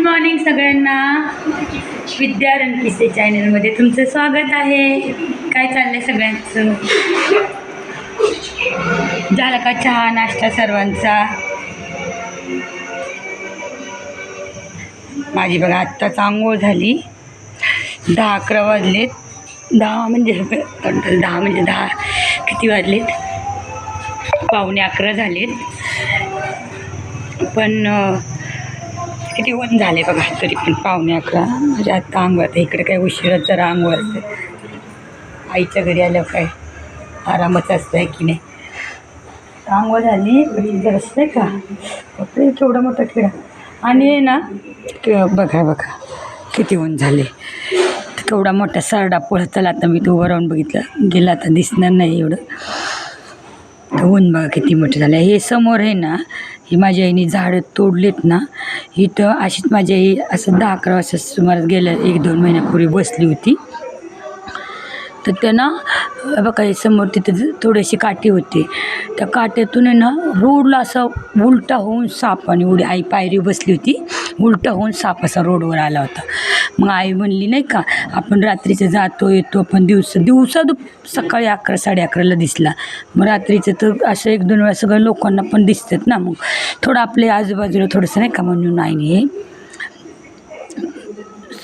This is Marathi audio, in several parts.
गुड मॉर्निंग सगळ्यांना. विद्या रणकिसे चॅनलमध्ये तुमचं स्वागत आहे. काय चाललंय सगळ्यांचं? झाला का चहा नाश्ता सर्वांचा? माझी बघा आत्ताच आंघोळ झाली. दहा अकरा वाजलेत. दहा म्हणजे टोटल दहा म्हणजे दहा. किती वाजलेत? पावणे अकरा झालेत. पण किती वन झाले बघा. तरी पण पाहुणे अकरा म्हणजे आत्ता अंघोळ आता इकडे काय उशिरा जरा अंग असते. आईच्या घरी आल्यावर काय आरामच असतं आहे की नाही? अंग झाली जर जरा का? केवढा मोठा किडा आणि ना बघा बघा किती ऊन झाले. केवढा मोठा सरडा पोळा. चला आता मी तो उभं राहून बघितला. गेला आता दिसणार नाही एवढं. ऊन बघा किती मोठं झालं. हे समोर आहे ना ही माझ्या आईने झाडं तोडलेत ना इथं अशीच माझी आई असं दहा अकरा वाजता सुमारास गेल्या एक दोन महिन्यापूर्वी बसली होती. तर त्यांना बघा हे समोर तिथे ज- थोडीशी काठी होती. त्या काट्यातून आहे ना रोडला असं उलटा होऊन साप आणि उडी आई पायरी बसली होती. उलटा होऊन साप असा रोडवर आला होता. मग आई म्हणली नाही का आपण रात्रीचं जातो येतो पण दिवस दिवसा दुप सकाळी अकरा साडे अकराला दिसला. मग रात्रीचं तर असं एक दोन वेळा सगळं लोकांना पण दिसतात ना मग. थोडं आपल्या आजूबाजूला थोडंसं नाही का म्हणून आईने हे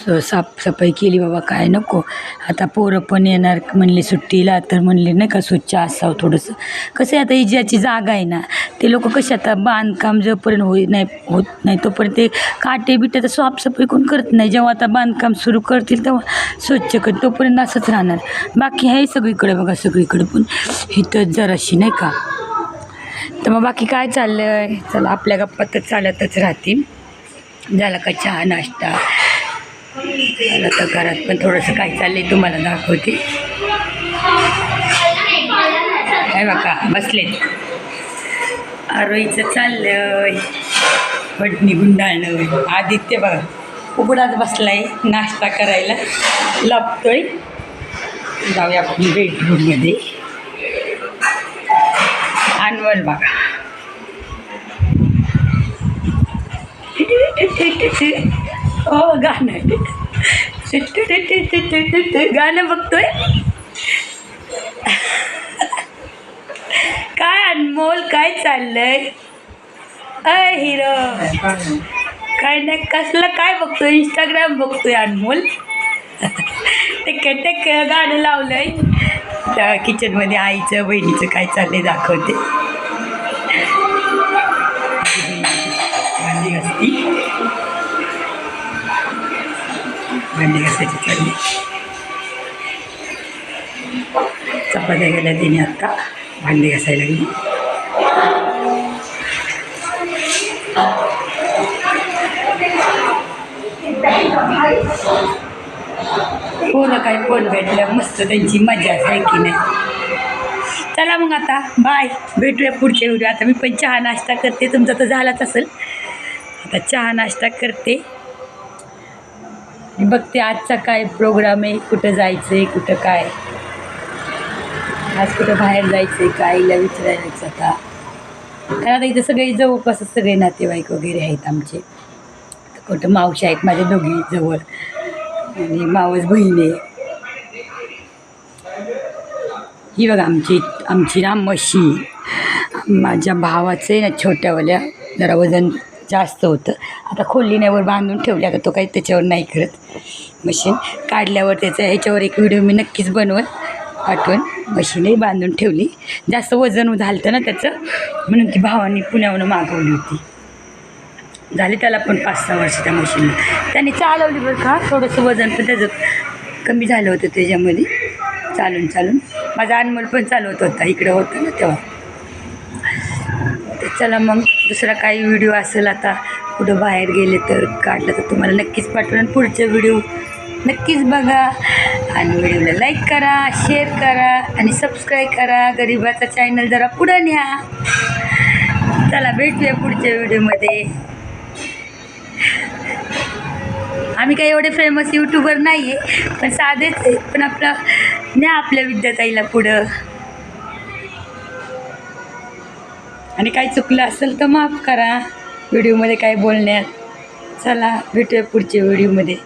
स- साफसफाई केली बाबा काय नको. आता पोरं पण येणार म्हणले सुट्टीला तर म्हणले नाही का स्वच्छ असावं थोडंसं. कसं आहे आता ही ज्याची जागा आहे ना ते लोक कसे आता बांधकाम जोपर्यंत होई नाही होत नाही तोपर्यंत ते काटे बिटे तर साफसफाई कोण करत नाही. जेव्हा आता बांधकाम सुरू करतील तेव्हा स्वच्छ कर तोपर्यंत असंच राहणार. बाकी आहे सगळीकडे बघा सगळीकडे पण. इथं जराशी नाही का. तर मग बाकी काय चाललं आहे चला आपल्या गप्पा तर चालतच राहतील. झाला का चहा नाश्ता? मला तर घरात पण थोडंसं काय चाललंय तुम्हाला दाखवते. काय बघा बसलेत. आरोईचं चाललंय. भटणी गुंडाळणं. आदित्य बघा उघडाच बसलाय नाश्ता करायला. लपतोय. जाऊया आपण बेडरूममध्ये अनवल बघा. हो गाणं गाणं बघतोय. काय अनमोल काय चाललंय? अय हिरो. काय नाही कसलं काय बघतोय? इंस्टाग्राम बघतोय अनमोल. टेक टेक गाणं लावलंय. त्या किचनमध्ये आईचं बहिणीचं काय चाललंय दाखवते. भांडी घासायची चालली चपात्या गेल्या तिने आत्ता. भांडी घासायला लागली. पोरं काय फोन भेटलं मस्त त्यांची मजा आहे की नाही? चला मग आता. बाय. भेटूया पुढच्या व्हिडिओ आता मी पण चहा नाश्ता करते. तुमचा तर झालाच असेल. आता चहा नाश्ता करते. मी बघते आजचा काय प्रोग्राम आहे कुठं जायचं आहे कुठं काय. आज कुठं बाहेर जायचं आहे का आईला विचारायचं आता. कारण आता इथं सगळे जवळपास सगळे नातेवाईक वगैरे आहेत आमचे. कुठं मावशी आहेत माझ्या दोघी जवळ. आणि मावस बहीण आहे. ही बघा आमची आमची ना म्हशी माझ्या भावाचं आहे ना छोट्यावाल्या जरा वजन जास्त होतं. आता खोलीण्यावर बांधून ठेवल्या का तो काही त्याच्यावर नाही करत. मशीन काढल्यावर त्याचं ह्याच्यावर एक व्हिडिओ मी नक्कीच बनवत पाठवून मशीनही बांधून ठेवली. जास्त वजन झालं ना त्याचं म्हणून ती भावानी पुण्याहून मागवली होती. झाली त्याला पण पाच सहा वर्ष त्या मशीनला. त्याने चालवली बरं का थोडंसं वजन पण त्याचं कमी झालं होतं त्याच्यामध्ये. चालून चालून. माझा अनमोल पण चालवत होता इकडं होतं ना तेव्हा. चला मग दुसरा काही व्हिडिओ असेल आता कुठं बाहेर गेले तर काढलं तर तुम्हाला नक्कीच पाठवून. आणि पुढचा व्हिडिओ नक्कीच बघा. आणि व्हिडिओला लाईक करा शेअर करा आणि सबस्क्राईब करा. गरिबाचा चॅनल जरा पुढं न्या. चला भेटूया पुढच्या व्हिडिओमध्ये आम्ही काही एवढे फेमस यूट्यूबर नाही आहे पण साधेच आहे. पण आपलं न्या आपल्या विद्याताईला पुढं. आणि काही चुकलं असेल तर माफ करा. व्हिडिओमध्ये काय बोलण्यात. चला भेटूया पुढच्या व्हिडिओमध्ये.